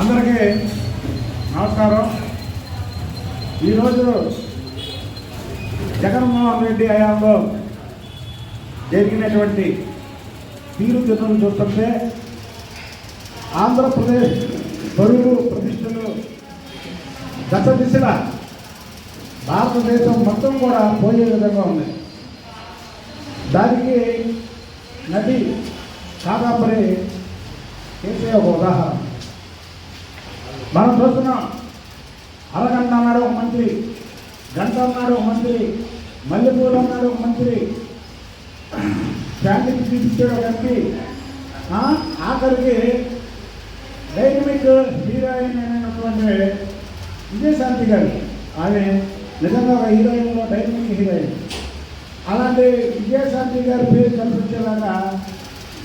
అందరికీ నమస్కారం. ఈరోజు జగన్మోహన్ రెడ్డి హయాంలో జరిగినటువంటి తీరుతెన్నులు చూస్తుంటే ఆంధ్రప్రదేశ్ బరువు ప్రతిష్టలు గత దిశగా భారతదేశం మొత్తం కూడా పోయే విధంగా ఉంది. దానికి నది కాదాపరి చేసే ఒక ఉదాహరణ. మనం చూస్తున్నాం అరగంట అన్నాడు ఒక మంత్రి. గంట అన్నాడు ఒక మంత్రి. మల్లెపూలు అన్నాడు ఒక మంత్రి. ఫ్యామిలీకి చూపించాడు ఒక ఎంపీ ఆఖరికి డైనమిక్ హీరోయిన్ అయినటువంటి విజయశాంతి గారు. ఆమె నిజంగా ఒక హీరోయిన్ డైనమిక్ హీరోయిన్. అలాంటి విజయశాంతి గారి పేరు కనిపించేలాగా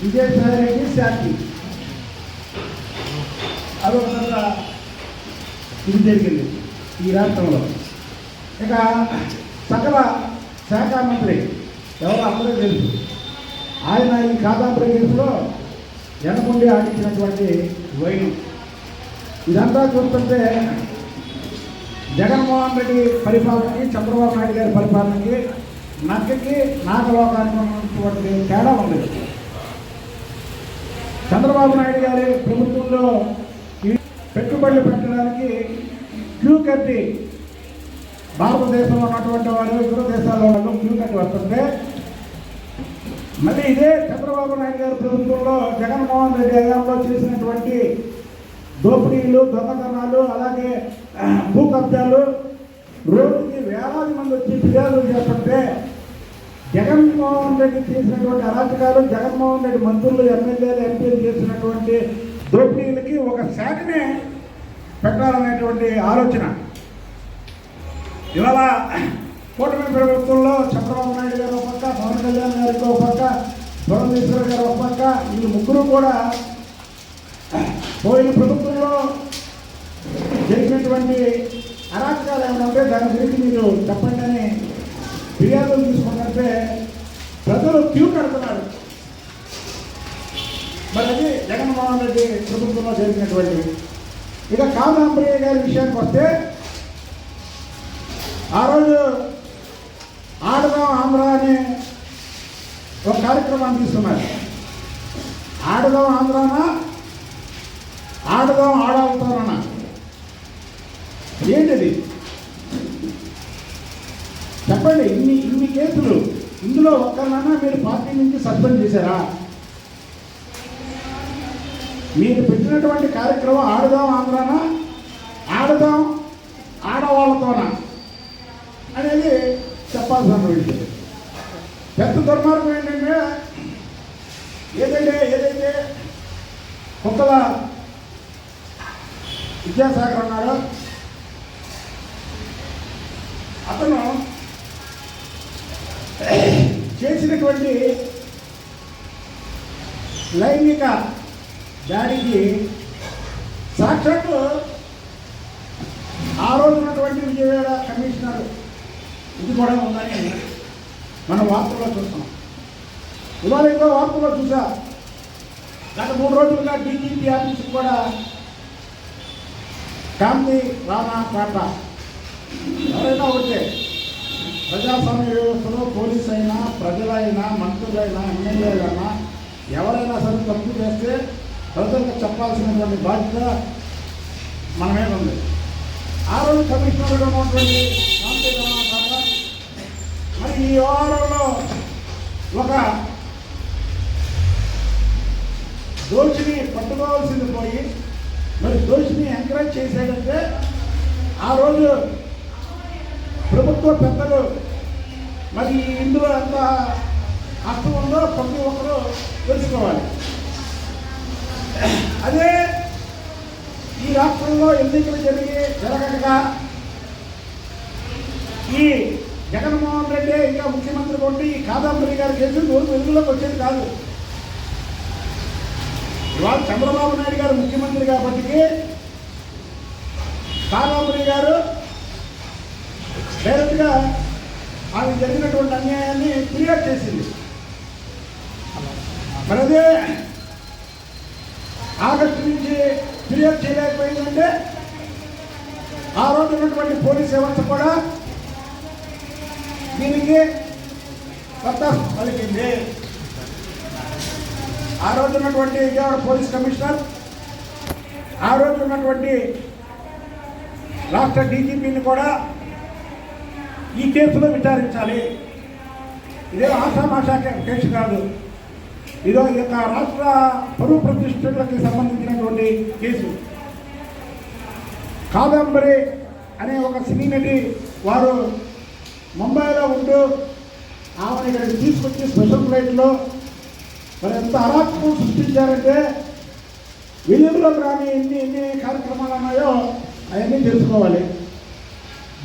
విజయసాయి శాంతి. అదొక ఇది జరిగింది ఈ రాష్ట్రంలో. ఇక సకల శాఖ మంత్రి ఎవరో అందరూ తెలుసు. ఆయన ఈ ఖాతాపురి కేసులో వెనకుండి ఆడించినటువంటి వైను. ఇదంతా చూస్తుంటే జగన్మోహన్ రెడ్డి పరిపాలనకి చంద్రబాబు నాయుడు గారి పరిపాలనకి నక్కకి నాగలోకానికి ఉన్నటువంటి తేడా ఉంది. చంద్రబాబు నాయుడు గారి ప్రభుత్వంలో పెట్టుబడులు పెట్టడానికి క్యూ కట్టి భారతదేశంలో ఉన్నటువంటి వాళ్ళు ఇతర దేశాల్లో వాళ్ళు క్యూ కట్టి వస్తుంటే మళ్ళీ ఇదే చంద్రబాబు నాయుడు గారి ప్రభుత్వంలో జగన్మోహన్ రెడ్డి హయాంలో చేసినటువంటి దోపిడీలు దొంగతనాలు అలాగే భూ కబ్జాలు రోజుకి వేలాది మంది వచ్చి ఫిర్యాదులు చేస్తుంటే జగన్మోహన్ రెడ్డి చేసినటువంటి అరాచకాలు జగన్మోహన్ రెడ్డి మంత్రులు ఎమ్మెల్యేలు ఎంపీలు చేసినటువంటి దోపిడీలకి ఒక శాఖనే పెట్టాలనేటువంటి ఆలోచన. ఇవాళ కూటమి ప్రభుత్వంలో చంద్రబాబు నాయుడు గారు ఒక పక్క పవన్ కళ్యాణ్ గారికి ఒక పక్క పురంధేశ్వర గారు ఒక పక్క వీళ్ళు ముగ్గురు కూడా పోయిన ప్రభుత్వంలో జరిగినటువంటి అరాచకాలు ఏమైనా ఉంటే దాని గురించి మీరు చెప్పండి అని ఫిర్యాదులు తీసుకున్నట్టే ప్రజలు క్యూ కడుతున్నారు మరి అది జగన్మోహన్ రెడ్డి ప్రభుత్వంలో జరిగినటువంటి ఇక కామరాంప్రియ గారి విషయానికి వస్తే ఆ రోజు ఆడదాం ఆంధ్ర అనే ఒక కార్యక్రమాన్ని తీసుకున్నారు. ఆడదాం ఆంధ్రానా? ఆడదాం ఆడవుతానా ఏంటిది? చెప్పండి ఇన్ని ఇన్ని కేసులు ఇందులో ఒక్కరినైనా మీరు పార్టీ నుంచి సస్పెండ్ చేశారా? మీరు పెట్టినటువంటి కార్యక్రమం ఆడదాం ఆంధ్రాన? ఆడదాం ఆడవాళ్ళతోన? అనేది చెప్పాల్సిన విషయం. పెద్ద దుర్మార్గం ఏంటంటే ఏదైతే ఏదైతే కుక్కల విద్యాసాగర్ ఉన్నారో అతను చేసినటువంటి లైంగిక దానికి సాక్షాత్తు ఆ రోజు ఉన్నటువంటి విజయవాడ కమిషనర్ ఇది కూడా ఉందని మనం వార్తల్లో చూస్తున్నాం. ఇవాళ ఇంకో వార్తల్లో చూసా. గత మూడు రోజులుగా డీజీపీ ఆఫీస్కి కూడా కాంతి రానా పాట. ఎవరైనా ఉంటే ప్రజాస్వామ్య వ్యవస్థలో పోలీస్ అయినా ప్రజలైనా మంత్రులైనా ఎమ్మెల్యేలైనా ఎవరైనా సరే తప్పు చేస్తే ప్రజలకు చెప్పాల్సినటువంటి బాధ్యత మన మీద ఉంది. ఆ రోజు కమిషనర్గా ఉన్నటువంటి మరి ఈ వ్యవహారంలో ఒక దోషిని పట్టుకోవాల్సింది పోయి మరి దోషిని ఎంకరేజ్ చేశాడంటే ఆ రోజు ప్రభుత్వ పెద్దలు మరి ఇందులో ఎంత అర్థం ఉందో ప్రతి ఒక్కరూ తెలుసుకోవాలి. అదే ఈ రాష్ట్రంలో ఎన్నికలు జరిగి జరగక ఈ జగన్మోహన్ రెడ్డి ఇంకా ముఖ్యమంత్రి కొట్టి ఈ కాదంబరి గారి కేసు నూరు వెలుగులోకి వచ్చేది కాదు. ఇవాళ చంద్రబాబు నాయుడు గారు ముఖ్యమంత్రి కాబట్టి కాదంబరి గారు డైరెక్ట్గా ఆమె జరిగినటువంటి అన్యాయాన్ని ఫిర్యాదు చేసింది. మరి అదే ఆగస్టు నుంచి ఫిర్యాదు చేయలేకపోయిందంటే ఆ రోజు ఉన్నటువంటి పోలీస్ వ్యవస్థ కూడా దీనికి కొత్త పలికింది. ఆ రోజు ఉన్నటువంటి విజయవాడ పోలీస్ కమిషనర్ ఆ రోజు ఉన్నటువంటి రాష్ట్ర డీజీపీని కూడా ఈ కేసులో విచారించాలి. ఇదే ఆషామాషా కేసు కాదు. ఇదో ఈ యొక్క రాష్ట్ర పరువు ప్రతిష్టలకు సంబంధించినటువంటి కేసు. కాదంబరి అనే ఒక సినీ నటి వారు ముంబైలో ఉంటూ ఆమెను ఇక్కడికి తీసుకొచ్చి స్పెషల్ ఫ్లైట్లో మరి ఎంత అరాచకం సృష్టించారంటే విలువలో రాని ఎన్ని ఎన్ని కార్యక్రమాలు ఉన్నాయో అవన్నీ తెలుసుకోవాలి.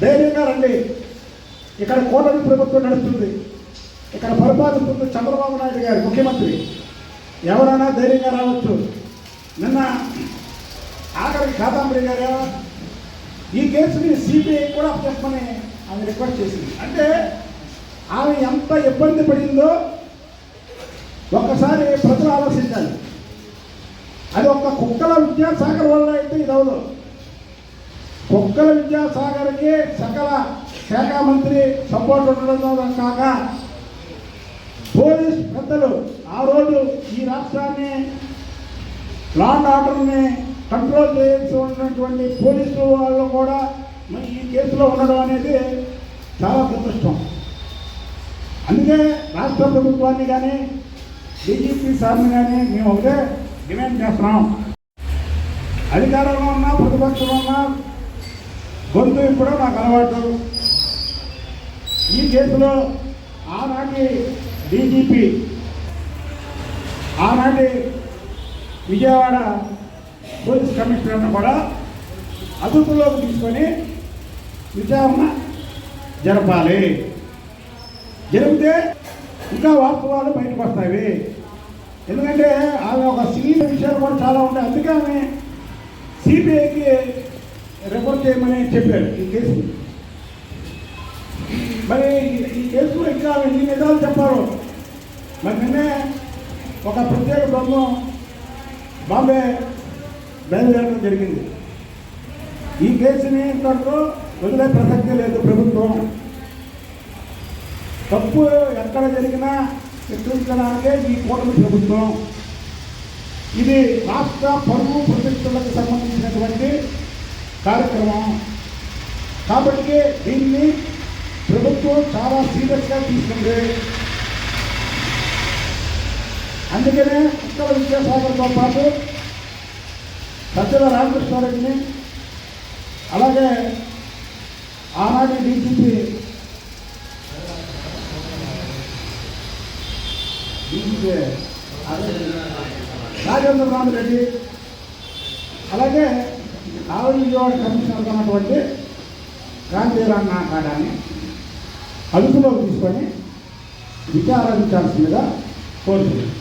ధైర్యంగా రండి. ఇక్కడ కూటమి ప్రభుత్వం నడుస్తుంది. ఇక్కడ పరిపాలిస్తుంది చంద్రబాబు నాయుడు గారు ముఖ్యమంత్రి. ఎవరైనా ధైర్యంగా రావచ్చు. నిన్న ఆఖరికి కాదాంబరి గారు ఈ కేసుని సిబిఐ కూడా చెప్పమని ఆమె రిక్వెస్ట్ చేసింది. అంటే ఆమె ఎంత ఇబ్బంది పడిందో ఒక్కసారి ప్రజలు ఆలోచించాలి. అది ఒక్క కుక్కల విద్యాసాగర్ వల్ల అయితే ఇది అవదు కుక్కల విద్యాసాగర్కి సకల శాఖ మంత్రి సపోర్ట్ ఉండడం కాక పోలీస్ పెద్దలు ఆ రోజు ఈ రాష్ట్రాన్ని లాండ్ ఆర్డర్ని కంట్రోల్ చేయాల్సి ఉన్నటువంటి పోలీసులు వాళ్ళు కూడా మరి ఈ కేసులో ఉండడం అనేది చాలా దురదృష్టం. అందుకే రాష్ట్ర ప్రభుత్వాన్ని కానీ డీజీపీ సార్ని కానీ మేము ఒకటే డిమాండ్ చేస్తున్నాం. అధికారంలో ఉన్నా ప్రతిపక్షంలో ఉన్నా గొంతు ఇప్పుడు నాకు అలవాటు. ఈ కేసులో ఆనాటి డీజీపీ ఆనాటి విజయవాడ పోలీస్ కమిషనర్ను కూడా అదుపులోకి తీసుకొని విచారణ జరపాలి. జరిపితే ఇంకా వాస్తవాలు బయటకు వస్తాయి. ఎందుకంటే ఆమె ఒక సీనియర్ విషయాలు కూడా చాలా ఉంటాయి అందుకే ఆమె సిబిఐకి రిపోర్ట్ చేయమని చెప్పారు ఈ కేసు మరి ఈ- కేసులో ఇంకా ఎన్ని నిజాలు చెప్పారు. మరి నిన్నే ఒక ప్రత్యేక బృందం బాంబే బయలుదేరడం జరిగింది. ఈ కేసుని ఇంతవరకు వదిలే ప్రసక్తి లేదు ప్రభుత్వం. తప్పు ఎక్కడ జరిగినా శిక్షించడానికే ఈ కూటమి ప్రభుత్వం. ఇది రాష్ట్ర పరువు ప్రతిష్టలకు సంబంధించినటువంటి కార్యక్రమం. కాబట్టి దీన్ని ప్రభుత్వం చాలా సీరియస్గా తీసుకుంది. అందుకనే ఉత్తర విద్యాసాగర్తో పాటు సజ్జల రామకృష్ణారెడ్డిని అలాగే ఆనాటి డీజీపీ డీజీపీ రామరెడ్డి రెడ్డి అలాగే ఆవిడ విజయవాడ కమిషనర్ ఉన్నటువంటి క్రాంతిరాన్న నాకాడాన్ని అదుపులోకి తీసుకొని విచారించాల్సిందిగా కోరుతున్నాను.